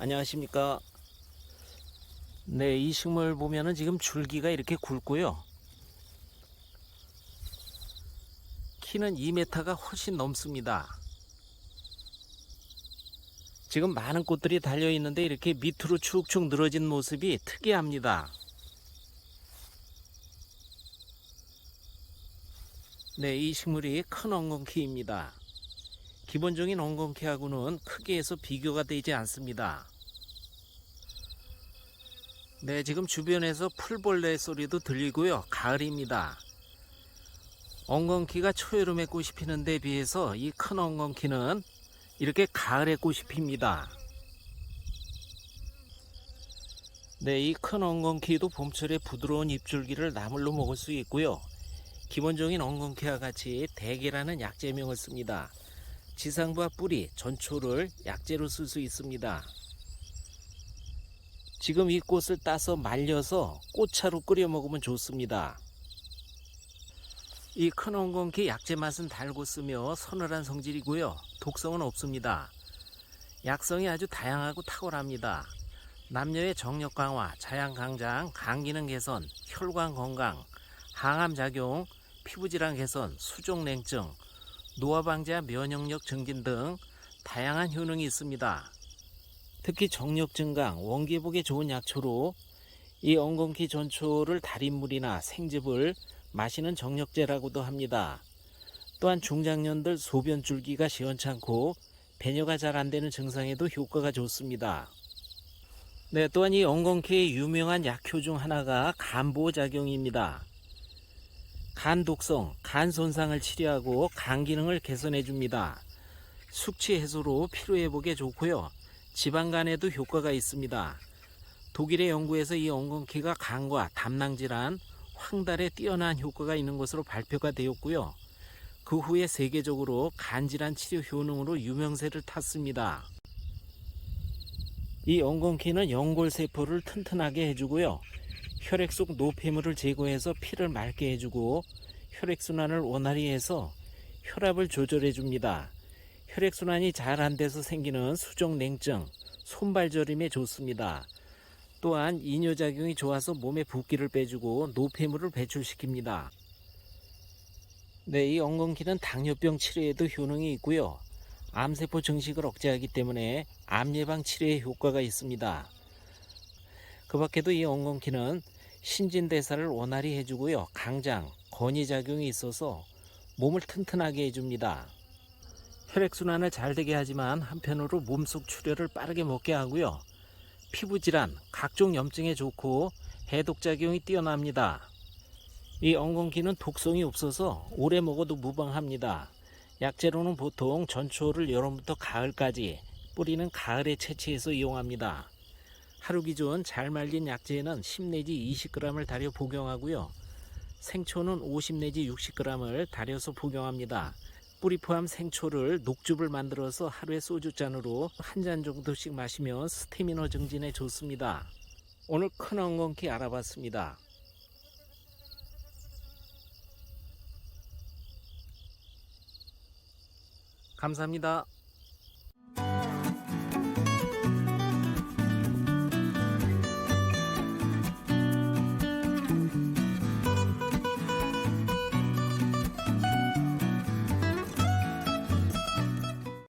안녕하십니까. 네, 이 식물 보면은 지금 줄기가 이렇게 굵고요. 키는 2m가 훨씬 넘습니다. 지금 많은 꽃들이 달려 있는데 이렇게 밑으로 축축 늘어진 모습이 특이합니다. 네, 이 식물이 큰 엉겅퀴입니다. 기본적인 엉겅퀴하고는 크기에서 비교가 되지 않습니다. 네, 지금 주변에서 풀벌레 소리도 들리고요. 가을입니다. 엉겅퀴가 초여름에 꽃이 피는 데 비해서 이 큰 엉겅퀴는 이렇게 가을에 꽃이 핍니다. 네, 이 큰 엉겅퀴도 봄철에 부드러운 잎줄기를 나물로 먹을 수 있고요. 기본적인 엉겅퀴와 같이 대게라는 약재명을 씁니다. 지상과 뿌리, 전초를 약재로 쓸 수 있습니다. 지금 이 꽃을 따서 말려서 꽃차로 끓여 먹으면 좋습니다. 이 큰 엉겅퀴 약재 맛은 달고 쓰며 서늘한 성질이고요. 독성은 없습니다. 약성이 아주 다양하고 탁월합니다. 남녀의 정력 강화, 자양 강장, 간 기능 개선, 혈관 건강, 항암 작용, 피부 질환 개선, 수족 냉증, 노화 방지와 면역력 증진 등 다양한 효능이 있습니다. 특히 정력 증강, 원기복에 좋은 약초로 이 엉겅퀴 전초를 달인물이나 생즙을 마시는 정력제라고도 합니다. 또한 중장년들 소변 줄기가 시원찮고 배뇨가 잘 안 되는 증상에도 효과가 좋습니다. 네, 또한 이 엉겅퀴의 유명한 약효 중 하나가 간보호 작용입니다. 간 독성, 간 손상을 치료하고 간 기능을 개선해 줍니다. 숙취 해소로 피로 회복에 좋고요. 지방간에도 효과가 있습니다. 독일의 연구에서 이 엉겅퀴가 간과 담낭 질환, 황달에 뛰어난 효과가 있는 것으로 발표가 되었고요. 그 후에 세계적으로 간 질환 치료 효능으로 유명세를 탔습니다. 이 엉겅퀴는 연골 세포를 튼튼하게 해주고요. 혈액 속 노폐물을 제거해서 피를 맑게 해주고 혈액순환을 원활히 해서 혈압을 조절해 줍니다. 혈액순환이 잘 안 돼서 생기는 수족냉증, 손발저림에 좋습니다. 또한 이뇨작용이 좋아서 몸에 붓기를 빼주고 노폐물을 배출시킵니다. 네, 이 엉겅퀴는 당뇨병 치료에도 효능이 있고요. 암세포 증식을 억제하기 때문에 암 예방 치료에 효과가 있습니다. 그 밖에도 이 엉겅퀴는 신진대사를 원활히 해주고요. 강장, 건의작용이 있어서 몸을 튼튼하게 해줍니다. 혈액순환을 잘 되게 하지만 한편으로 몸속 출혈을 빠르게 먹게 하고요. 피부질환, 각종 염증에 좋고 해독작용이 뛰어납니다. 이 엉겅퀴는 독성이 없어서 오래 먹어도 무방합니다. 약재로는 보통 전초를 여름부터 가을까지 뿌리는 가을에 채취해서 이용합니다. 하루 기준 잘 말린 약재에는 10 내지 20g을 달여 복용하고요. 생초는 50 내지 60g을 달여서 복용합니다. 뿌리 포함 생초를 녹즙을 만들어서 하루에 소주잔으로 한 잔 정도씩 마시면 스태미너 증진에 좋습니다. 오늘 큰 엉겅퀴 알아봤습니다. 감사합니다.